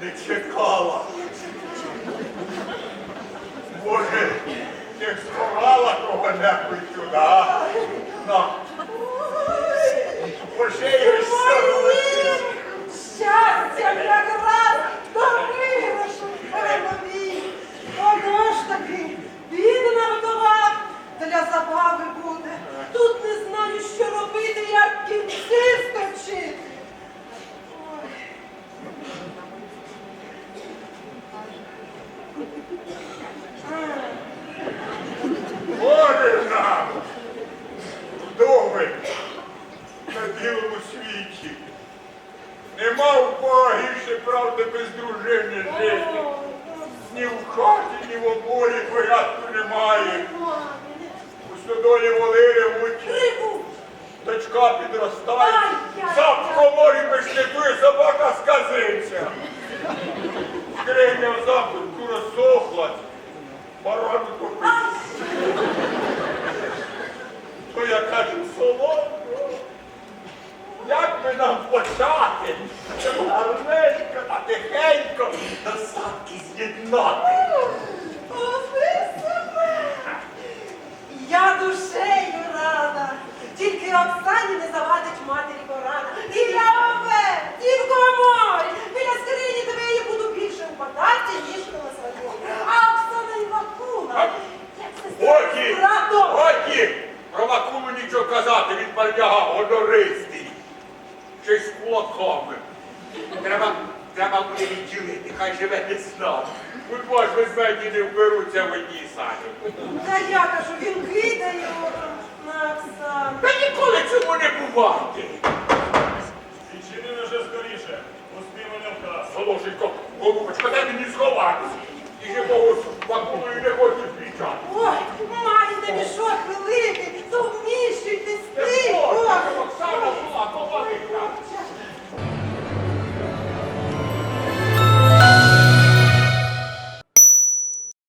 не чекала. Може, не сховала кого небудь сюди. На. Може, і все робити. Щастя якраз до приграшу перемовій. Воно ж таки бідна вдова для запасу. Горе нам, вдови на білому світі. Нема в кого гірше, правда, без дружини жити. Ні в хаті, ні в оборі порядку немає. У Содолі Волилівуть дочка підростає, сам в коморі пишли собака сказиться. Скриня в замку розсохла, барану топить. То я кажу, солодко, як би нам почати? Гарненько та тихенько до садки з'єднати. Про Вакулу нічого казати, він парняга гонористий. Ще й з кулаками. Треба, треба буде відділити, хай живе не з нами. Будь ж ведмеді не вберуться в одній сані. Та я кажу, він кидає оком на Оксану. Та ніколи цьому не бувати. Відчини вже скоріше, пусти мене в хас. Солошенько, голубочко, дай мені сховатися. І живого з Вакулою не хочу